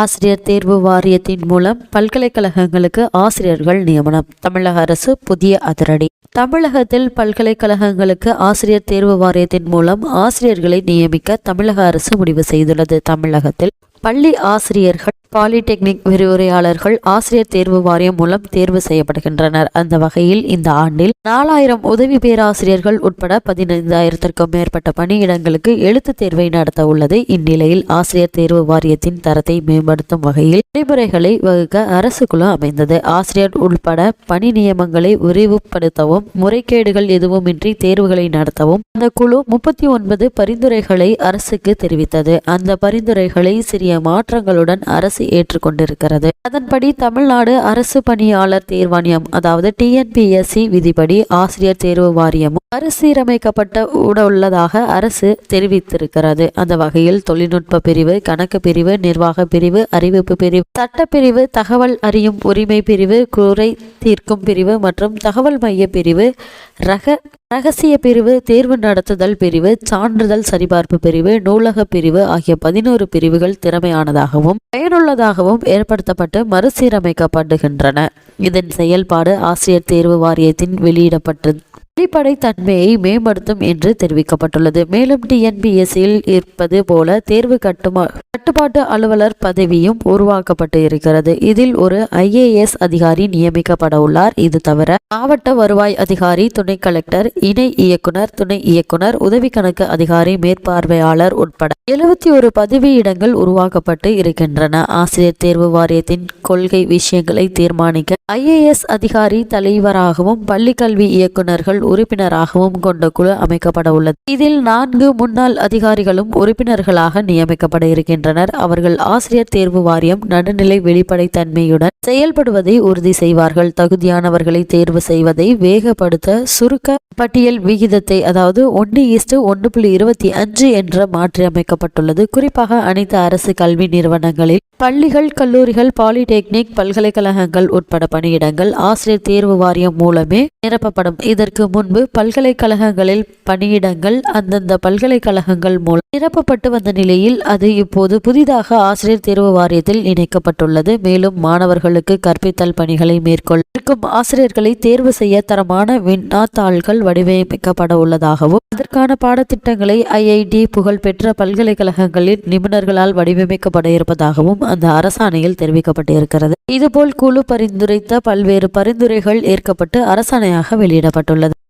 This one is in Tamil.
ஆசிரியர் தேர்வு வாரியத்தின் மூலம் பல்கலைக்கழகங்களுக்கு ஆசிரியர்கள் நியமனம். தமிழக அரசு புதிய அதிரடி. தமிழகத்தில் பல்கலைக்கழகங்களுக்கு ஆசிரியர் தேர்வு வாரியத்தின் மூலம் ஆசிரியர்களை நியமிக்க தமிழக அரசு முடிவு செய்துள்ளது. தமிழகத்தில் பள்ளி ஆசிரியர்கள் பாலிடெக்னிக் விரிவுரையாளர்கள் ஆசிரியர் தேர்வு வாரியம் மூலம் தேர்வு செய்யப்படுகின்றனர். அந்த வகையில் இந்த ஆண்டில் நாலாயிரம் உதவி பேராசிரியர்கள் உட்பட பதினைந்தாயிரத்திற்கும் மேற்பட்ட பணியிடங்களுக்கு எழுத்துத் தேர்வை நடத்த உள்ளது. இந்நிலையில் ஆசிரியர் தேர்வு வாரியத்தின் தரத்தை மேம்படுத்தும் வகையில் நடைமுறைகளை வகுக்க அரசு குழு அமைந்தது. ஆசிரியர் உட்பட பணி நியமங்களை விரிவுபடுத்தவும் முறைகேடுகள் எதுவுமின்றி தேர்வுகளை நடத்தவும் அந்த குழு முப்பத்தி ஒன்பது பரிந்துரைகளை அரசுக்கு தெரிவித்தது. அந்த பரிந்துரைகளை சிறிய மாற்றங்களுடன் அரசு ஏற்றுக்கொண்டிருக்கிறது. அதன்படி தமிழ்நாடு அரசு பணியாளர் தேர்வாணியம் அதாவது டிஎன்பிஎஸ்சி விதிப்படி ஆசிரியர் தேர்வு வாரியமும் மறுசீரமைக்கப்பட்ட உள்ளதாக அரசு தெரிவித்திருக்கிறது. அந்த வகையில் தொழில்நுட்ப பிரிவு கணக்கு பிரிவு நிர்வாக பிரிவு அறிவிப்பு பிரிவு சட்டப்பிரிவு தகவல் அறியும் உரிமை பிரிவு குறை தீர்க்கும் பிரிவு மற்றும் தகவல் மைய பிரிவு ரக ரகசிய பிரிவு தேர்வு நடத்துதல் பிரிவு சான்றிதழ் சரிபார்ப்பு பிரிவு நூலக பிரிவு ஆகிய பதினோரு பிரிவுகள் திறமையானதாகவும் பயனுள்ளதாகவும் ஏற்படுத்தப்பட்டு மறுசீரமைக்கப்படுகின்றன. இதன் செயல்பாடு ஆசிரியர் தேர்வு வாரியத்தின் வெளியிடப்பட்டு வெளிப்படைத்தன்மையை மேம்படுத்தும் என்று தெரிவிக்கப்பட்டுள்ளது. மேலும் டிஎன்பிஎஸ்சியில் இருப்பது போல தேர்வு கட்டுமா கட்டுப்பாட்டு அலுவலர் பதவியும் உருவாக்கப்பட்டு இருக்கிறது. இதில் ஒரு ஐஏஎஸ் அதிகாரி நியமிக்கப்பட உள்ளார். இது தவிர மாவட்ட வருவாய் அதிகாரி துணை கலெக்டர் இணை இயக்குனர் துணை இயக்குனர் உதவி கணக்கு அதிகாரி மேற்பார்வையாளர் உட்பட எழுபத்தி ஒரு பதவியிடங்கள் உருவாக்கப்பட்டு இருக்கின்றன. ஆசிரியர் தேர்வு வாரியத்தின் கொள்கை விஷயங்களை தீர்மானிக்க ஐஏஎஸ் அதிகாரி தலைவராகவும் பள்ளி கல்வி இயக்குநர்கள் உறுப்பினராகவும் கொண்ட குழு அமைக்கப்பட உள்ளது. இதில் நான்கு முன்னாள் அதிகாரிகளும் உறுப்பினர்களாக நியமிக்கப்பட இருக்கின்றனர். அவர்கள் ஆசிரியர் தேர்வு வாரியம் நடுநிலை வெளிப்படைத்தன்மையுடன் செயல்படுவதை உறுதி செய்வார்கள். தகுதியானவர்களை தேர்வு செய்வதை வேகப்படுத்த சுருக்க பட்டியல் விகிதத்தை அதாவது ஒன்று ஈஸ்டு ஒன்று புள்ளி இருபத்தி அஞ்சு என்ற மாற்றியமைக்கப்பட்டுள்ளது குறிப்பாக அனைத்து அரசு கல்வி நிறுவனங்களில் பள்ளிகள் கல்லூரிகள் பாலிடெக்னிக் பல்கலைக்கழகங்கள் உட்பட பணியிடங்கள் ஆசிரியர் தேர்வு வாரியம் மூலமே நிரப்பப்படும். இதற்கு முன்பு பல்கலைக்கழகங்களில் பணியிடங்கள் அந்தந்த பல்கலைக்கழகங்கள் மூலம் நிரப்பப்பட்டு வந்த நிலையில் அது இப்போது புதிதாக ஆசிரியர் தேர்வு வாரியத்தில் இணைக்கப்பட்டுள்ளது. மேலும் மாணவர்களுக்கு கற்பித்தல் பணிகளை மேற்கொள் இருக்கும் ஆசிரியர்களை தேர்வு செய்ய தரமான வினாத்தாள்கள் வடிவமைக்கப்பட உள்ளதாகவும் அதற்கான பாடத்திட்டங்களை ஐஐடி புகழ்பெற்ற பல்கலைக்கழகங்களின் நிபுணர்களால் வடிவமைக்கப்பட இருப்பதாகவும் அந்த அரசாணையில் தெரிவிக்கப்பட்டிருக்கிறது. இதுபோல் குழு பரிந்துரைத்த பல்வேறு பரிந்துரைகள் ஏற்கப்பட்டு அரசாணையாக வெளியிடப்பட்டுள்ளது.